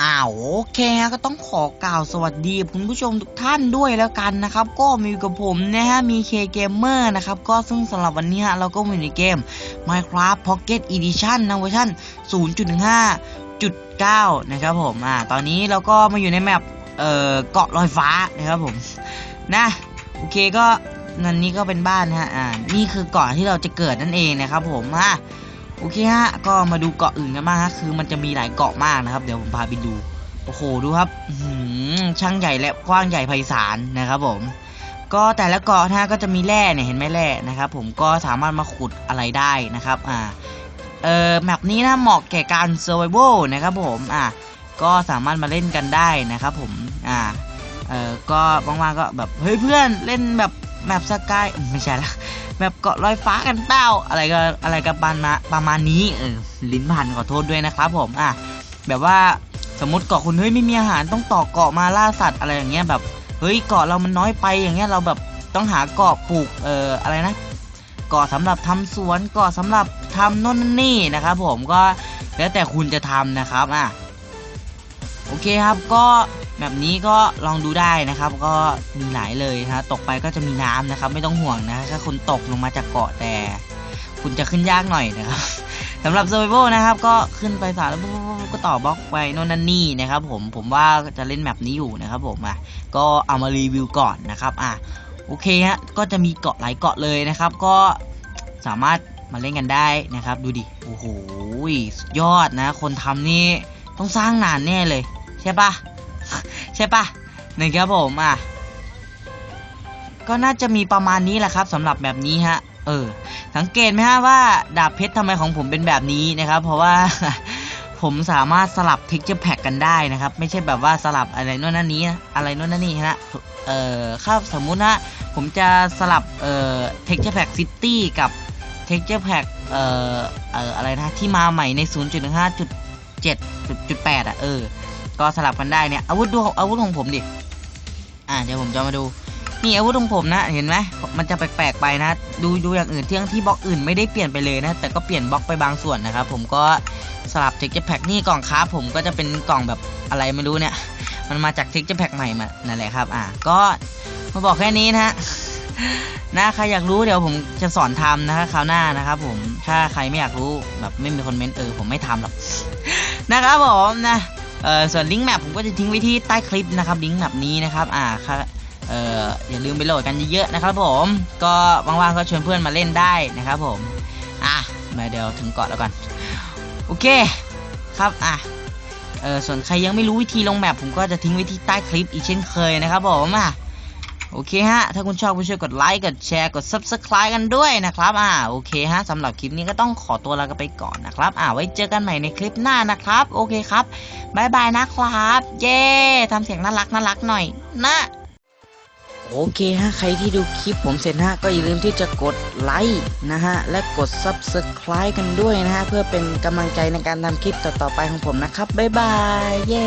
อ้าวโอเคฮะก็ต้องขอกล่าวสวัสดีคุณผู้ชมทุกท่านด้วยแล้วกันนะครับ ก็มีกับผมนะฮะมีเคเกมเมอร์นะครับ ก็ซึ่งสำหรับวันนี้ฮะเราก็มาอยู่ในเกม Minecraft Pocket Edition นะเวอร์ชัน0.15.9 นะครับผมอ่าตอนนี้เราก็มาอยู่ในแมปเอ่อเกาะลอยฟ้านะครับผมนะโอเคก็นั่นนี่ก็เป็นบ้านฮะอ่านี่คือเกาะที่เราจะเกิดนั่นเองนะครับผมอะ โอเคฮะ ก็มาดูเกาะอื่นกันบ้างฮะ คือมันจะมีหลายเกาะมากนะครับ เดี๋ยวผมพาไปดู โอ้โห ดูครับหือช่างใหญ่และกว้างใหญ่ไพศาลนะครับผม ก็แต่ละเกาะนะก็จะมีแร่เนี่ย เห็นไหมแร่นะครับ ผมก็สามารถมาขุดอะไรได้นะครับ อ่า เออแมปนี้นะเหมาะแก่การ survival นะครับผม อ่า ก็สามารถมาเล่นกันได้นะครับผม อ่า เออก็ว่างๆก็แบบ เฮ้ยเพื่อนเล่นแบบแมปสกายไม่ใช่ละ แบบเกาะลอยฟ้ากันเป้าอะไรก็อะไรกับประมาณประมาณนี้เออลิ้นพันขอโทษด้วยนะครับผมอะแบบว่าสมมติเกาะคุณเฮ้ยไม่มีอาหารต้องต่อเกาะมาล่าสัตว์อะไรอย่างเงี้ยแบบเฮ้ยเกาะเรามันน้อยไปอย่างเงี้ยเราแบบต้องหาเกาะปลูกเอ่ออะไรนะเกาะสำหรับทำสวนเกาะสำหรับทำโน่นนั่นนี่นะครับผมก็แล้วแต่คุณจะทำนะครับอะโอเคครับก็ แบบนี้ก็ลองดูได้นะครับ ก็มีหลายเลยนะตกไปก็จะมีน้ำนะครับ ไม่ต้องห่วงนะถ้าคุณตกลงมาจากเกาะแต่ คุณจะขึ้นยากหน่อยนะครับสำหรับ survival นะครับ ก็ขึ้นไปสาแล้วปุ๊บปุ๊บปุ๊บก็ต่อบล็อกไปโน่นนั่นนี่นะครับ ผมผมว่าจะเล่นแมปนี้อยู่นะครับ ผมอะก็เอามารีวิวก่อนนะครับอะโอเคฮะก็จะมีเกาะหลายเกาะเลยนะครับ ก็สามารถมาเล่นกันได้นะครับ ดูดิโอ้โหยอดนะ คนทำนี่ต้องสร้างนานแน่เลย ใช่ปะ ใช่ปะนะครับผมอะก็น่าจะมีประมาณนี้แหละครับสำหรับแบบนี้ฮะ เออ สังเกตไหมฮะว่าดาบเพชรทำไมของผมเป็นแบบนี้นะครับ เพราะว่าผมสามารถสลับ texture pack กันได้นะครับ ไม่ใช่แบบว่าสลับอะไรโน่นนั่นนี้อะไรโน่นนั่นนี่ฮะเอ่อถ้าสมมุตินะผมจะสลับเอ่อ texture pack city กับ texture pack เอ่อเอ่ออะไรนะที่มาใหม่ใน 0.5.7.8อะเออ ก็สลับกันได้เนี่ยอาวุธดูอาวุธของผมดิอ่าเดี๋ยวผมจะมาดูนี่อาวุธของผมนะเห็นไหมมันจะแปลกๆไปนะดูดูอย่างอื่นเที่ยงที่บล็อกอื่นไม่ได้เปลี่ยนไปเลยนะ แต่ก็เปลี่ยนบล็อกไปบางส่วนนะครับผมก็สลับเทคเจอร์แพ็กนี่กล่องค้าผมก็จะเป็นกล่องแบบอะไรไม่รู้เนี่ย มันมาจากเทคเจอร์แพ็กใหม่มานั่นแหละครับอ่าก็มาบอกแค่นี้นะฮะนะใครอยากรู้เดี๋ยวผมจะสอนทำนะคราวหน้านะครับผมถ้าใครไม่อยากรู้แบบไม่มีคอมเมนต์เออผมไม่ทำหรอกนะครับผมนะ เออส่วนลิงก์แมปผมก็จะทิ้งไว้ที่ใต้คลิปนะครับลิงก์แมปนี้นะครับอ่าค่ะเอออย่าลืมไปโหลดกันเยอะๆนะครับผมก็ว่างๆก็ชวนเพื่อนมาเล่นได้นะครับผมอะมาเดี๋ยวถึงเกาะแล้วก่อนโอเคครับอะเออส่วนใครยังไม่รู้วิธีลงแมปผมก็จะทิ้งไว้ที่ใต้คลิปอีกเช่นเคยนะครับผมอะ โอเคฮะ ถ้าคุณชอบก็ช่วยกดไลค์ กดแชร์ กด subscribe กันด้วยนะครับ อ่า โอเคฮะสำหรับคลิปนี้ก็ต้องขอตัวลากันไปก่อนนะครับ อ่า ไว้เจอกันใหม่ในคลิปหน้านะครับ โอเคครับบายบายนะครับ เย้ทำเสียงน่ารักน่ารักหน่อยนะโอเคฮะ ใครที่ดูคลิปผมเสร็จนะก็อย่าลืมที่จะกดไลค์นะฮะ และกด Subscribe กันด้วยนะฮะ เพื่อเป็นกำลังใจในการทำคลิปต่อๆไปของผมนะครับ บ๊ายบาย เย้